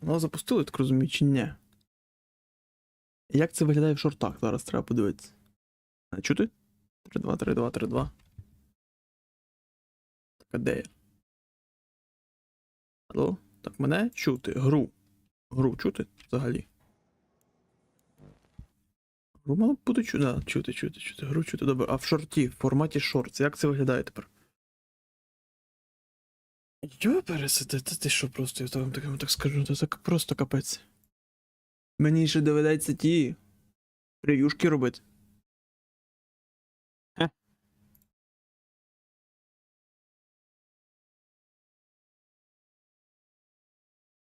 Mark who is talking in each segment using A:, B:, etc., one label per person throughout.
A: Воно запустили, так розумію, чи ні? Як це виглядає в шортах? Зараз треба подивитися. Чути? 3-2, 3-2, 3-2. Так, а де я? Алло? Так, мене чути. Гру. Гру чути взагалі. Гру мало бути чути. Да, чути, чути, чути. Гру чути. Добре. А в шорті, в форматі шорт. Як це виглядає тепер? Йо, пересити, та ти що просто, я вам так, так скажу, це так просто капець. Мені ще доведеться ті прев'юшки робити.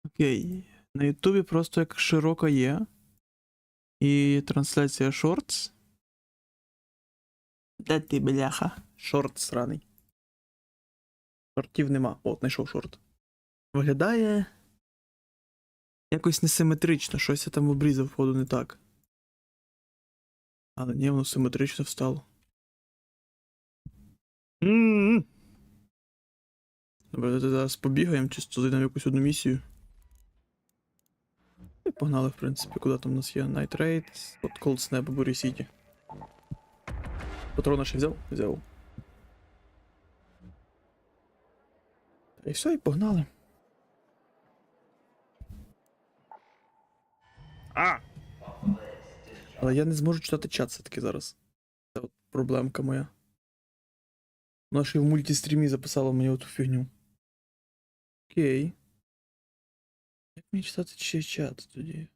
A: Окей. На Ютубі просто як широко є. І трансляція Shorts. Де ти, бляха? Шорт сраний. Шортів нема. О, знайшов шорт. Виглядає. Якось несиметрично, щось я там обрізав входу не так. Але ні, воно симетрично встало. М-м-м. Добре, давайте зараз побігаємо, чисто зайдемо якусь одну місію. І погнали, в принципі, куди там у нас є Night Raid, от Cold Snap, Бурі Сіті. Патрона ще взяв? Взяв. І все, і погнали. А! Але я не зможу читати чат все-таки зараз. Це от проблемка моя. Вона ще й в мультистрімі записала мені оту фігню. Окей. Як мені читати ще чат тоді?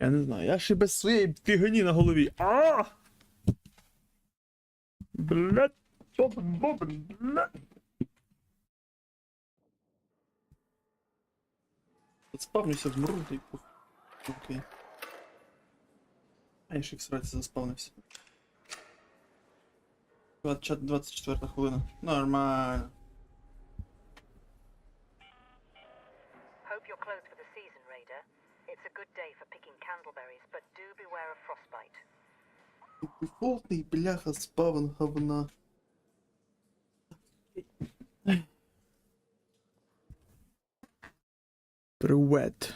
A: Я не знаю, я ще без своєї фігні на голові. А! Блять, бобр, бобр, блять. Заспавнився в мру, та й пух. Окей. А я ще в сраці заспавнився. Двад- Чат 24 хвилина. Нормально.
B: Hope you're closed for the season, Raider. It's a good day for picking candleberries, but do beware of frostbite.
A: Дефолтний бляха спавн говна. Привет.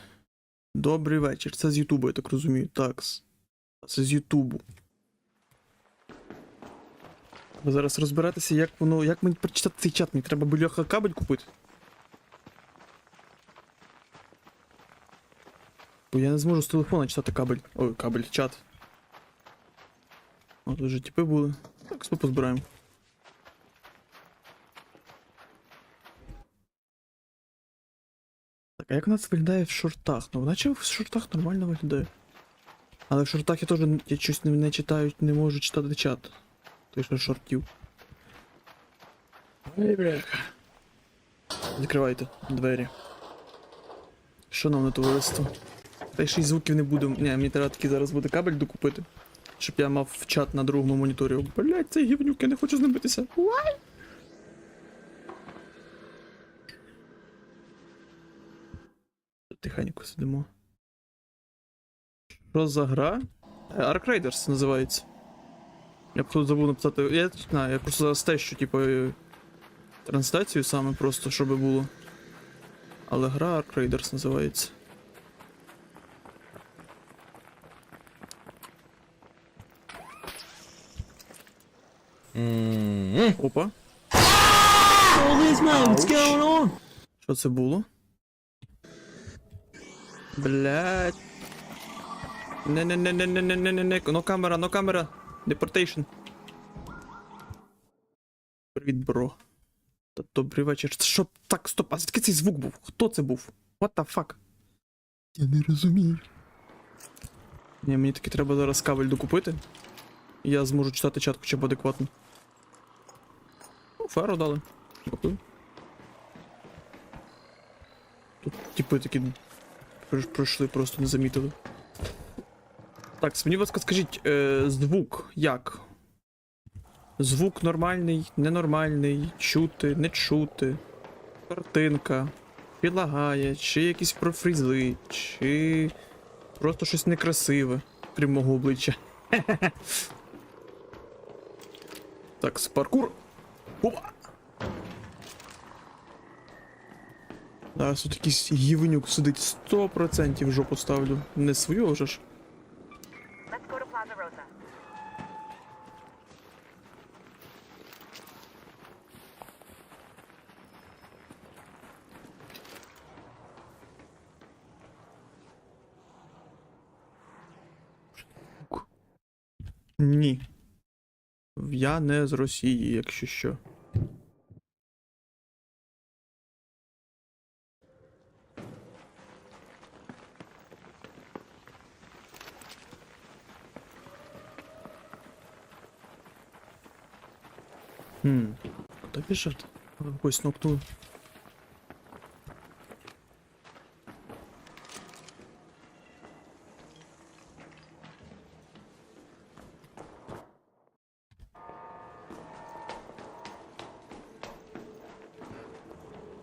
A: Добрий вечір. Це з Ютубу, я так розумію. Такс. Це з Ютубу. Ви зараз розбиратися, як воно. Як мені прочитати цей чат? Мені треба бляха кабель купити. Бо я не зможу з телефона читати кабель. Ой, кабель, чат. О, тут вже типи були. Так, спо позбираємо. Так, а як у нас виглядає в шортах? Ну, наче в шортах нормально виглядає. Але в шортах я теж я щось не, не читаю, не можу читати чат. Той що шортів. Ой, бляха. Закривайте двері. Що нам на товариство? Та й ще й звуків не буде. Ні, мені треба таки зараз буде кабель докупити. Щоб я мав чат на другому моніторі. Блять, цей гівнюк, я не хочу з ним битися. Уай! Тихенько сидимо. Що за гра? Е, Ark Raiders називається. Я б тут забув написати. Я не знаю, я просто зараз тещу, типу, е, трансляцію саме просто, щоб було. Але гра Ark Raiders називається. Опа. Ауч. Що це було? Блять. не не не не не не не не не Ну камера, ну камера. Депортейшн. Привіт, бро. Добрий вечір. Що так, стоп, а звідки цей звук був? Хто це був? What the fuck? Я не розумію. Ні, мені таки треба зараз кабель докупити. Я зможу читати чат хоча б адекватно. Фару дали. Дякую. Тут типи такі пройшли, просто не замітили. Так, мені, ласка, скажіть, е, звук як? Звук нормальний, ненормальний, чути, не чути, картинка, підлагає, чи якісь профрізи, чи просто щось некрасиве, крім мого обличчя. Так, паркур. Опа! Зараз тут якийсь гівнюк сидить 100% жопу ставлю. Не свою а вже ж. Ні. Я не з Росії, якщо що. Куда бежать? Ось нокнул.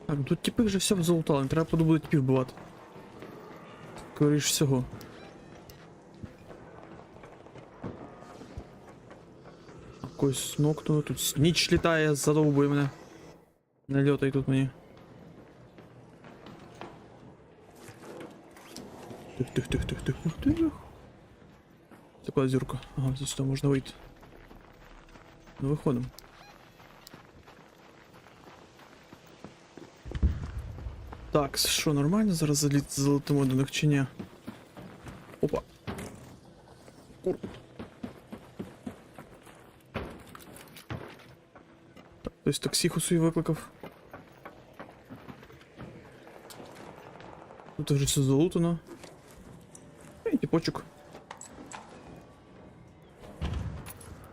A: Так, ну тут типи вже все залутали, не треба буде типів вбивати. Скоріш всього. Якось нокнуло, тут ніч літає, задовбує мене. Не льотай тут мені. Тих, тих, тих, тих, тих, тих, тих. Це плазюрка. Ага, здесь сюди можна вийти. Ну виходимо. Так, що, нормально зараз заліт залетимо до них чи ні? Хтось таксіху свій викликав. Тут вже все залутано. І тіпочок.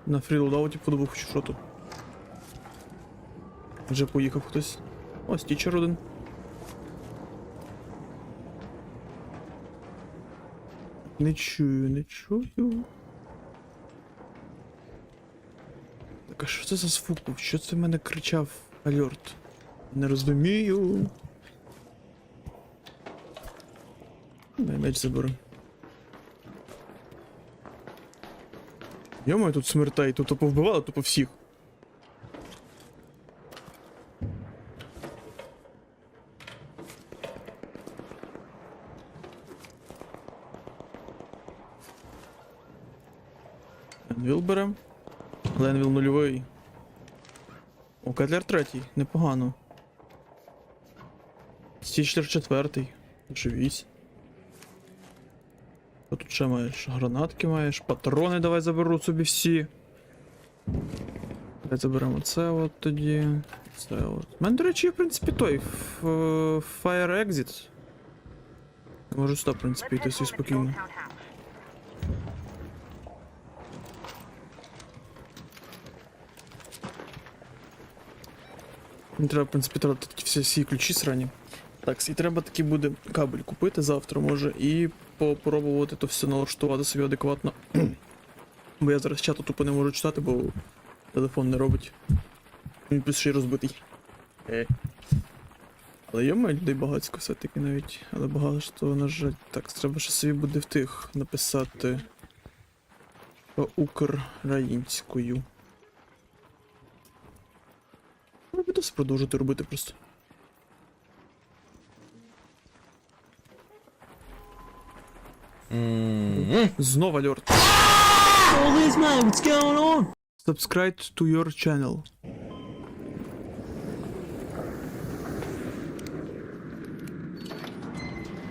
A: На фрілдауті подобав, чи що тут. Вже поїхав хтось. Ось тічер один. Не чую, не чую. Так, що це за звук? Що це в мене кричав Альорт? Не розумію. Дай меч заберу. Йомаю, тут смертай, тут повбивало, тупо всіх. Третій, непогано. Стічлер четвертий. Живісь. Що тут ще маєш? Гранатки маєш, патрони давай заберу собі всі. Давай заберемо це от тоді. Це от. У мене, до речі, є, в принципі, той. ф- Fire Exit. Можу сюди, в принципі, йти собі спокійно. Треба, в принципі, тратити всі, всі ключі срані. Так, і треба таки буде кабель купити завтра, може, і попробувати то все налаштувати собі адекватно. бо я зараз чату тупо не можу читати, бо телефон не робить. Він плюс ще й розбитий. Е. Але є людей багатько все-таки навіть. Але багато, на жаль. Так, треба ще собі буде в тих написати. що Українською. Буду продовжувати робити просто.
C: What's going on?
A: Subscribe to your channel.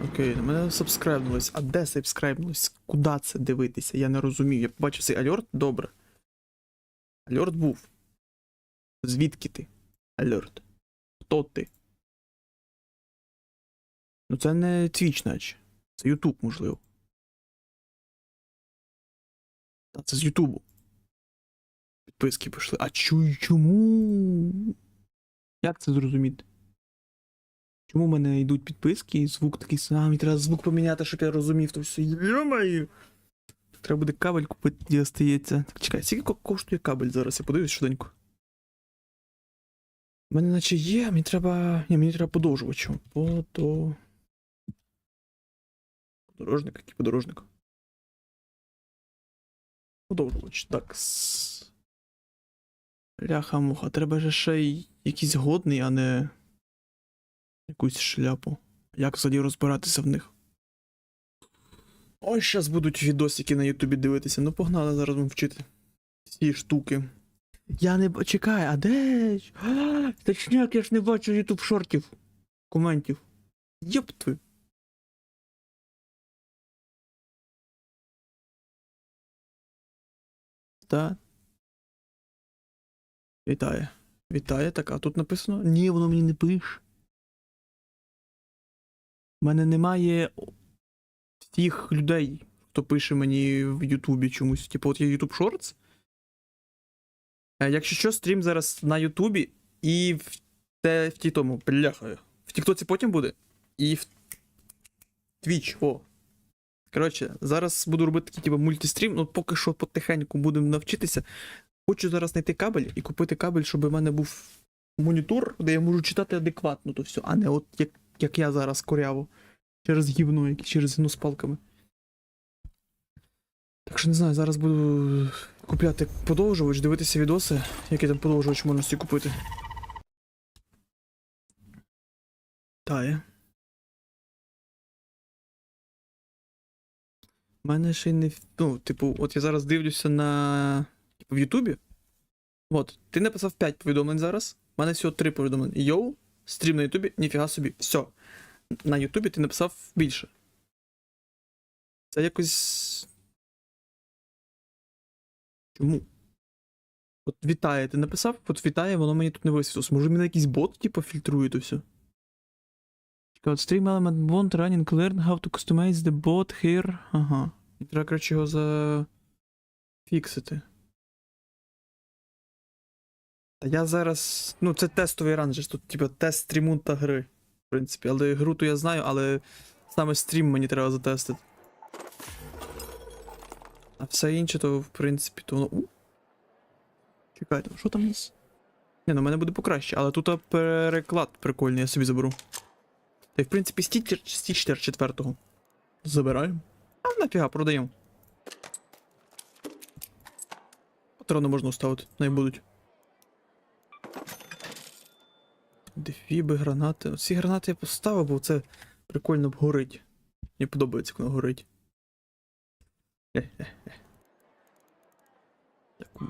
A: Окей, на мене сабскрайбнулось. А де сабскрайбнулось? Куди це дивитися? Я не розумію. Я побачив цей альорт, добре. Альорт був. Звідки ти? Альорт. Хто ти? Ну це не Twitch, наче. Це YouTube, можливо. Та це з Ютубу. Підписки пішли. А чу, чому? Як це зрозуміти? Чому в мене йдуть підписки і звук такий сам, мені треба звук поміняти, щоб я розумів, то все. Йомаю! Треба буде кабель купити, де остається. Так, чекай, скільки коштує кабель зараз? Я подивлюсь швиденько. У мене наче є, мені треба. Ні, мені треба подовжувачу. Подо. Подорожник, який подорожник. Подовжувач. Так. Ляха-муха, треба же ще й якийсь годний, а не. якусь шляпу. Як взагалі розбиратися в них? Ось зараз будуть відосики на Ютубі дивитися. Ну погнали зараз будемо вчити ці штуки. Я не чекай, а де? Точняк, я ж не бачу Ютуб шортів. Коментів. Твою. Та. Вітає. Вітає, так, а тут написано? Ні, воно мені не пише. У мене немає всіх людей, хто пише мені в Ютубі чомусь. Типу, от є YouTube Shorts. Е, Якщо що, стрім зараз на Ютубі і в, те, в ті тому, бляха. В Тіктоці потім буде. І в Twitch, о. Коротше, зараз буду робити такий типу, мультистрім, ну поки що потихеньку будемо навчитися. Хочу зараз знайти кабель і купити кабель, щоб у мене був монітор, де я можу читати адекватно то все, а не от як, як я зараз коряво. Через гівно, через гівно з палками. Так що не знаю, зараз буду купляти подовжувач, дивитися відоси, який там подовжувач можна собі купити. Тає. У мене ще й не. Ну, типу, от я зараз дивлюся на. Типу, в Ютубі. От, ти написав 5 повідомлень зараз. У мене всього 3 повідомлення. Йоу, стрім на Ютубі, ніфіга собі. Все. На Ютубі ти написав більше. Це якось. Чому? От вітає, ти написав, от вітає, воно мені тут не висвітлилось. Може, мене якийсь бот, типу, фільтрує то все. Чекай, от stream element won't running learn how to customize the bot here. Ага. І треба, коротше, його зафіксити. Та я зараз. Ну, це тестовий ранжер, тут, типу, тест стріму та гри. В принципі, але гру то я знаю, але саме стрім мені треба затестити. А все інше, то, в принципі, то воно. Чекайте, що там у нас? Ні, ну в мене буде покраще, але тут переклад прикольний, я собі заберу. Та й в принципі стічер четвертого. Забираємо. А нафіга, продаємо. Патрони можна ставити, не будуть. Дефіби, гранати. Ці гранати я поставив, бо це прикольно горить. Мені подобається, воно горить.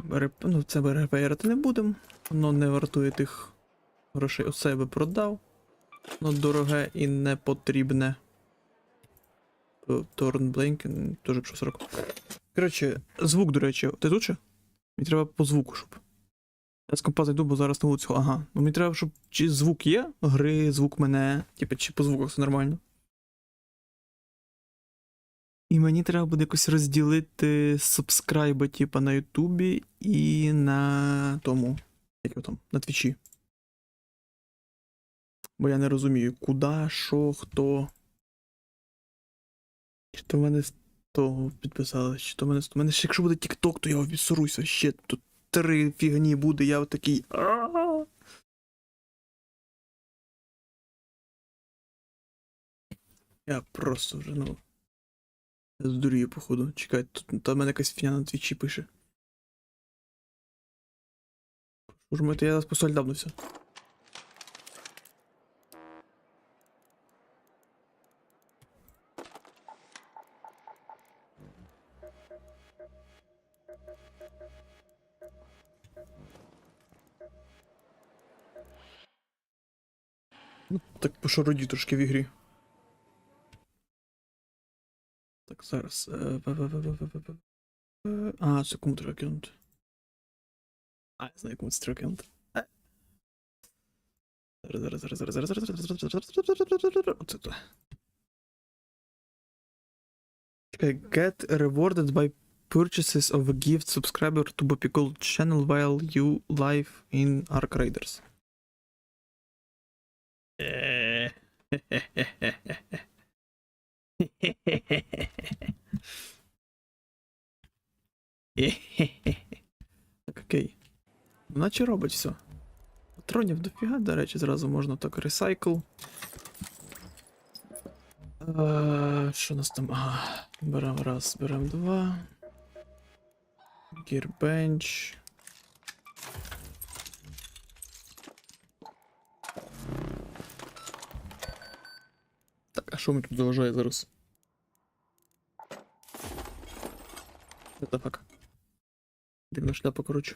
A: Так, ну це ми репейрити не будемо. Воно не вартує тих грошей. Я би продав. Воно дороге і не потрібне. Торн Бленкен, теж пішов 40. Коротше, звук, до речі, ти тут ще? Мені треба по звуку, щоб. Я з компа зайду, бо зараз на вулицю. Ага. Ну мені треба, щоб чи звук є, гри, звук мене, типу, чи по звуках все нормально. І мені треба буде якось розділити субскрайби, типа на Ютубі і на тому. Як його там? На Твічі. Бо я не розумію, куди, що, хто. Чи то в мене з того підписали, чи то в мене з. У мене ще якщо буде TikTok, то я обісоруся ще тут три фігні буде, я такий. Я просто вже, ну. Я здурію, походу. Чекай, тут там мене якась фігня на твічі пише. Уж ми, то я по соль давнувся. Ну, так пошародів трошки в ігрі. Зараз. е, па-па-па-па-па-па. Е, А, це кому треба кинути. А, я знаю, кому це треба кинути. Е. Зараз, зараз, зараз, зараз, зараз, зараз, зараз, зараз, зараз, зараз, зараз, зараз, Оце то. Чекай, get rewarded by purchases of a gift subscriber to Bopicol channel while you live in Ark Raiders. Так, окей. Наче робить все. Патронів дофіга, до речі, зразу можна так ресайкл. Е, Що у нас там? Ага. Беремо раз, беремо два. Gearbench. Що мені тут заважає зараз? What the? Дивна шляпа, коротше.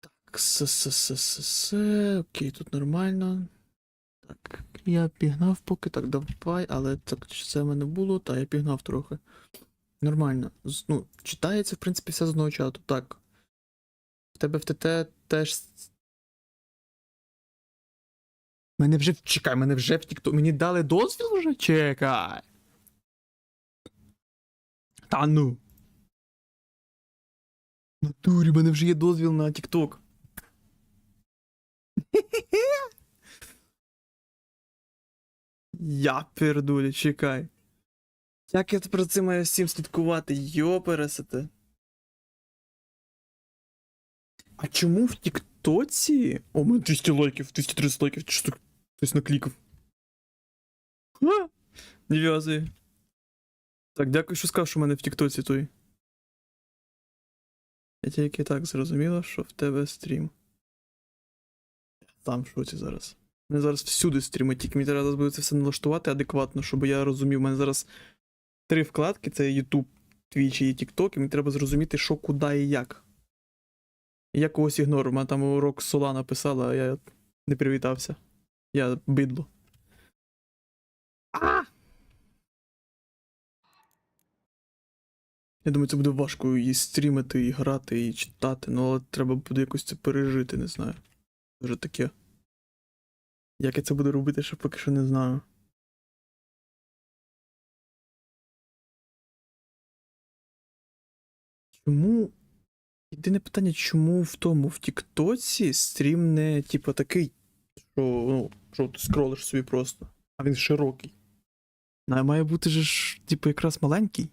A: Так, с-с-с-с-с. Окей, тут нормально. Так, я пігнав поки, так, давай, але так, це в мене було, та я пігнав трохи. Нормально. Ну, читається, в принципі, все з одного чату. Так. В тебе в ТТ теж. Мене вже. Чекай, мене вже в Тікток. Мені дали дозвіл вже? Чекай. Та ну. Натурі, мене вже є дозвіл на Тікток. Я пердулі, чекай. Як я за цим маю всім слідкувати? Йопересете. А чому в Тіктоці? О, мене 200 лайків, 230 лайків, що хтось наклікав. А, не в'язує. Так, дякую, що сказав, що в мене в Тіктоці той. Я тільки так зрозуміла, що в тебе стрім. Там в шоці зараз. Мене зараз всюди стріми, тільки мені треба буде це все налаштувати адекватно, щоб я розумів. У мене зараз три вкладки: це YouTube, Twitch і TikTok, і мені треба зрозуміти, що, куди і як. Я когось ігнорую. У мене там урок сола написала, а я не привітався. Я бидло. А! Я думаю, це буде важко і стрімити, і грати, і читати, ну але треба буде якось це пережити, не знаю. Вже таке. Як я це буду робити, ще поки що не знаю. Чому. Єдине питання, чому в тому в Тіктоці стрім не, типу, такий, що, ну, що ти скролиш собі просто, а він широкий. А має бути же ж, типу, якраз маленький.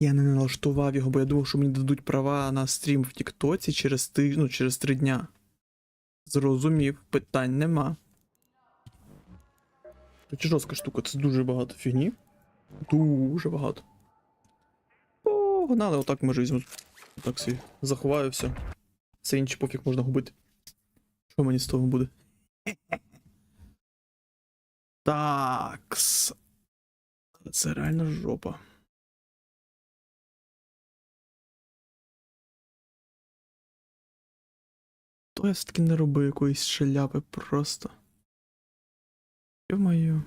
A: Я не налаштував його, бо я думав, що мені дадуть права на стрім в Тіктоці через ти, ну, через три дня. Зрозумів, питань нема. Це жорстка штука, це дуже багато фігні. Дуже багато. Погнали, отак може візьму. Так собі заховаю все. Все інші пофіг можна губити. Що мені з того буде? Такс. Це реально жопа. То я все-таки не робив якоїсь шляпи просто. Ё-моё.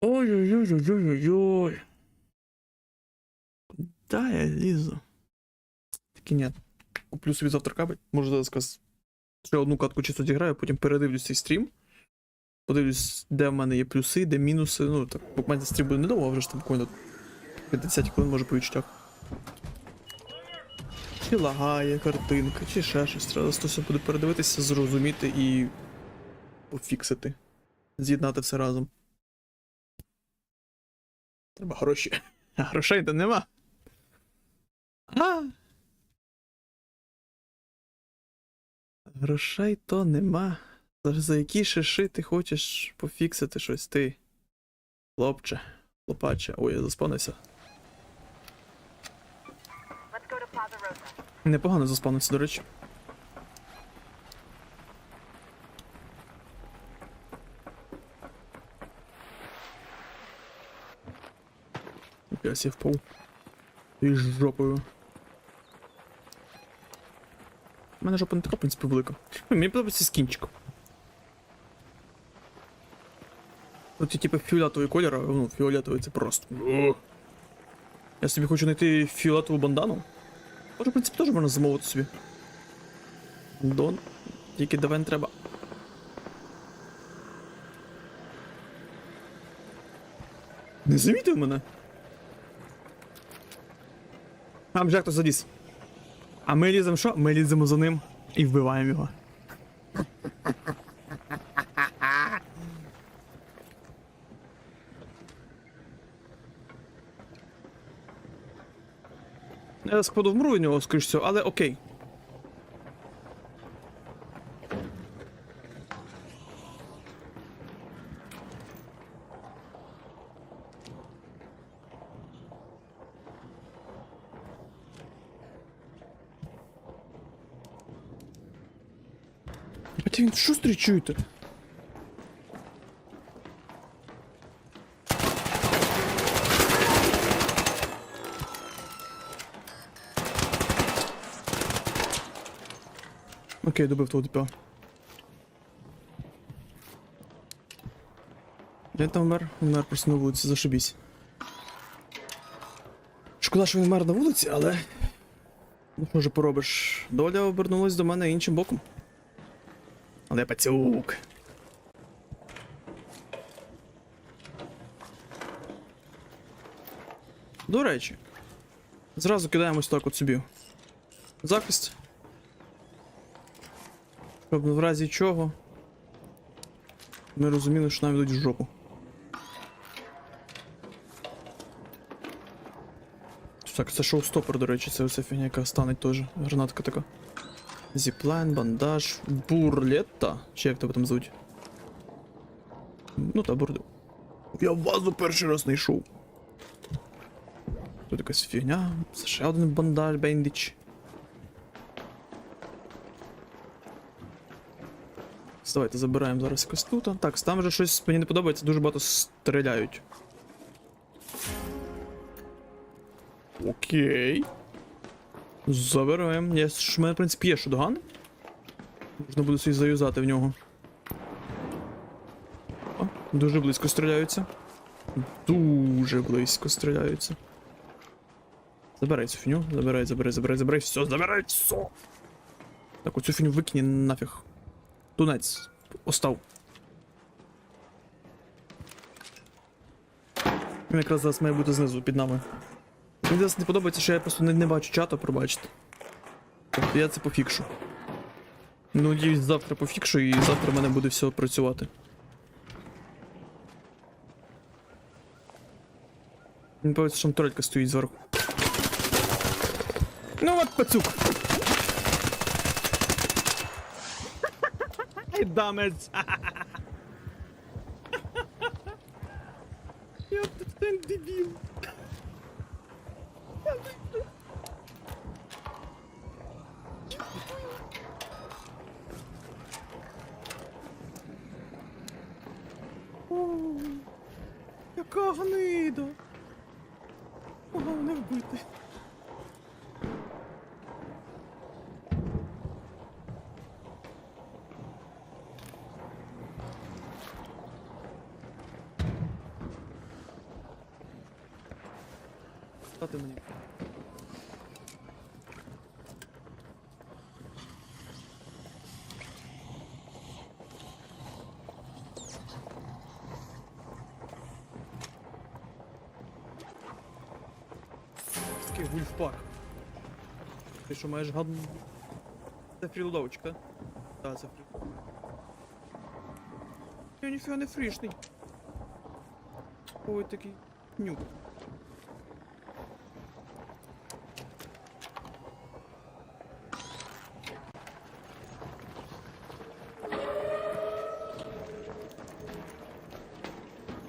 A: Ой-ой-ой-ой-ой-ой. Куда я лізу? Таки ні. Куплю собі завтра кабель. Можу зараз. Ще одну катку чисто зіграю, потім передивлюсь цей стрім. Подивлюсь, де в мене є плюси, де мінуси. Ну, так, мене стрім буде недовго, а вже ж там буквально 50 хвилин може по відчуттях. Чи лагає картинка, чи ще щось. Треба це все буде передивитися, зрозуміти і пофіксити. З'єднати все разом. Треба гроші. А грошей то нема. А. Грошей то нема. За, які шиши ти хочеш пофіксити щось ти? Хлопче, хлопаче. Ой, я заспанився. Непогано заспавнився, до речі. Я сів впав. І жопою. У мене жопа не така, в принципі, велика. Ну, Мені подобається скінчик. Тут типу фіолетовий колір, а ну, фіолетовий це просто. Я собі хочу знайти фіолетову бандану. Може, в принципі, теж можна замовити собі. Дон. Тільки давай не треба. Не замітив мене. А, вже хтось заліз. А ми ліземо що? Ми ліземо за ним і вбиваємо його. Я складу вмру від нього, скоріш всього, але окей. Та він шустрий чуєте? Окей, добив того типа. Де там вмер? Вмер просто на вулиці, зашибісь. Шкода, що він вмер на вулиці, але. Ну, що поробиш? Доля обернулась до мене іншим боком. Але пацюк. До речі, зразу кидаємось так от собі. Захист. Щоб в разі чого. Ми розуміли, що нам йдуть в жопу. Так, це шоу-стопер, до речі, це оця фігня, яка стане теж. Гранатка така. Зіплайн, бандаж, бурлетта. Чи як тебе там звуть? Ну та бурлет. Я вазу перший раз знайшов. Тут якась фігня. Ще один бандаж, бендич. Давайте забираємо зараз якось тут. Так, там вже щось мені не подобається, дуже багато стріляють. Окей. Забираємо. Я ж в мене, в принципі, є шотган. Можна буде собі заюзати в нього. О, дуже близько стріляються. Дуже близько стріляються. Забирай цю фіню, забирай, забирай, забирай, забирай, все, забирай, все. Так, оцю фіню викинь нафіг. Тунець. Остав. Він якраз зараз має бути знизу під нами. Мені зараз не подобається, що я просто не, не бачу чату, пробачте. Тобто я це пофікшу. Ну, надіюсь, завтра пофікшу і завтра в мене буде все працювати. Мені подобається, що там турелька стоїть зверху. Ну от пацюк. Дамець. Я тут дебіл. Яка гнида. Головне вбити. Ти що маєш гад... Це фрілодовочка, так? Це фрі. Я ніфіга не фрішний. Ой, такий нюк.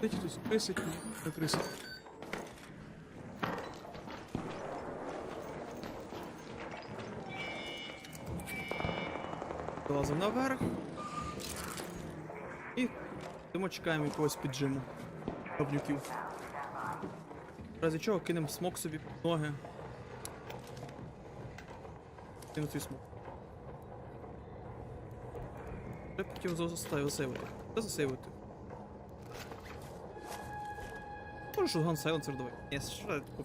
A: Дайте тут 30 ні, не 30. Лазимо наверх. І йдемо чекаємо якогось піджиму. Говнюків. В разі чого кинемо смок собі під ноги. Кину цей смок. Я заставив засейвити. Та засейвити. Може шотган сайленсер давай. Ні, що я таку.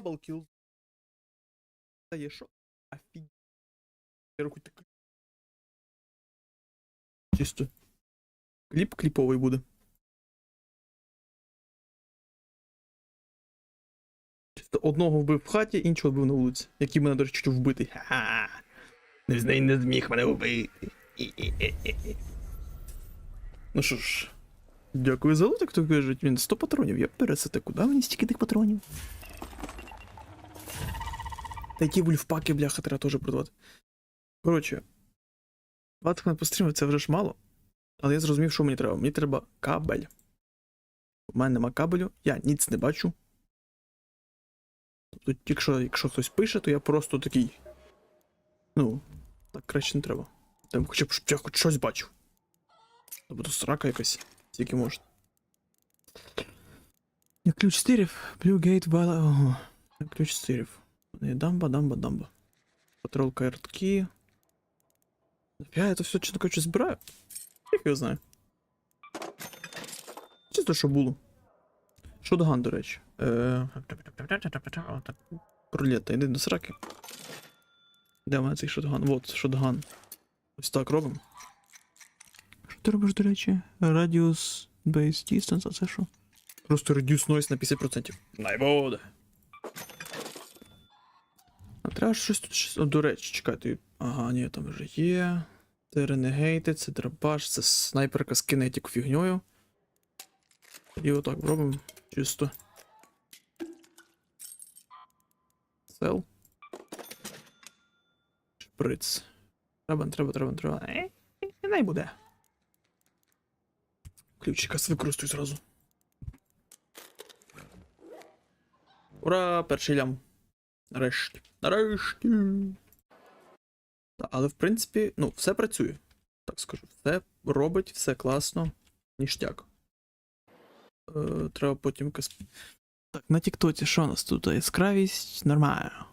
A: Даблкіл. Та є що? Офіг. Я руку так. Чисто. Кліп кліповий буде. Чисто одного вбив в хаті, іншого вбив на вулиці. Який мене, до речі, хотів вбити. Ха-ха. Не з неї не зміг мене вбити. Ну що ж, дякую за лут, як то кажуть. Він 100 патронів. Я пересете, куди мені стільки тих патронів? Та ті вульфпаки, бляха, треба теж продавати. Коротше, 20 хвилин пострімив, це вже ж мало. Але я зрозумів, що мені треба. Мені треба кабель. У мене нема кабелю, я ніц не бачу. Тобто, якщо, якщо хтось пише, то я просто такий. Ну, так краще не треба. Там хоча б я хоч щось бачив. Тобто срака якась, тільки можна. Я ключ стирів, Blue Gate Bala. Ключ стирів. Дамба, дамба, дамба. Патрол картки. Я це все, чесно кажучи, збираю. Як я знаю. Чисто, що було. Шотган, до речі. Е... Пролета, йди до сраки. Де в мене цей шотган? Вот, шотган. Ось так робимо. Що ти робиш, до речі? Radius Base Distance, а це що? Просто Reduce Noise на 50%. Найбуде. Треба щось тут. щось- О, до речі, чекайте. Ага, ні, там вже є. Це Renegade, це драбаш, це снайперка з кинетик фігньою. І отак робимо. Чисто. Сел. Шприц. Треба, треба, треба, треба. Е, Не буде. Ключика використаю зразу. Ура! Перший лям. Нарешті. Нарешті. Але в принципі, ну, все працює. Так скажу. Все робить, все класно. Ніштяк. Е, треба потім. Так, на Тіктоці що у нас тут? Яскравість нормально.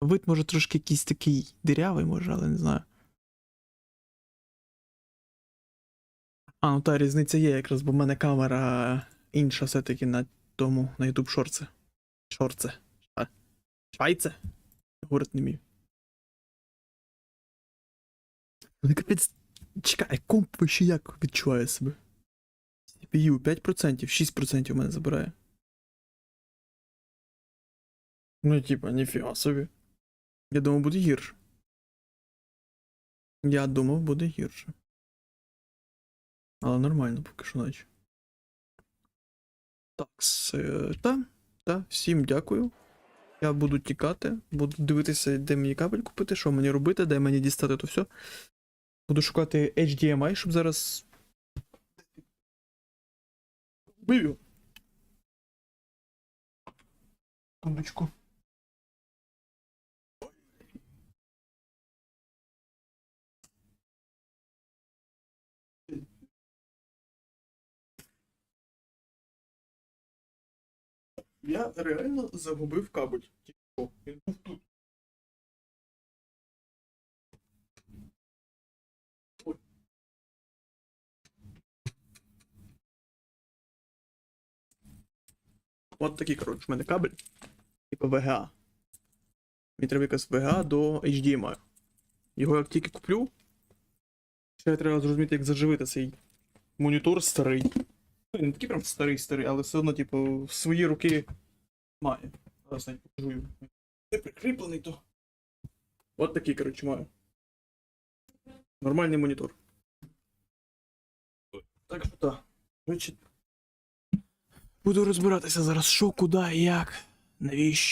A: Вид може трошки якийсь такий дирявий, може, але не знаю. А, ну та різниця є якраз, бо в мене камера інша все-таки на тому, на YouTube шорце. Шорце. Шайце? Говорити не вмію. Ну капець. Чекай, комп ще як відчуває себе? CPU 5%, 6% у мене забирає. Ну, типа, ніфіга собі. Я думав, буде гірше. Я думав, буде гірше. Але нормально поки що наче. Так. Та, та, всім дякую. Я буду тікати, буду дивитися, де мені кабель купити, що мені робити, де мені дістати то все. Буду шукати HDMI, щоб зараз. Бивю. Секундочку. Я реально загубив кабель. Він був тут. От такий, коротше, в мене кабель. Типу VGA. Мені треба якась VGA до HDMI. Його як тільки куплю. Ще треба зрозуміти, як заживити цей монітор старий. Ну, Не такий прям старий старий, але все одно, типу, в свої руки має. Зараз я покажу його. Не прикріплений то. От такий, коротше, маю. Нормальний монітор. Так що так. Буду розбиратися зараз, що, куди, як, навіщо.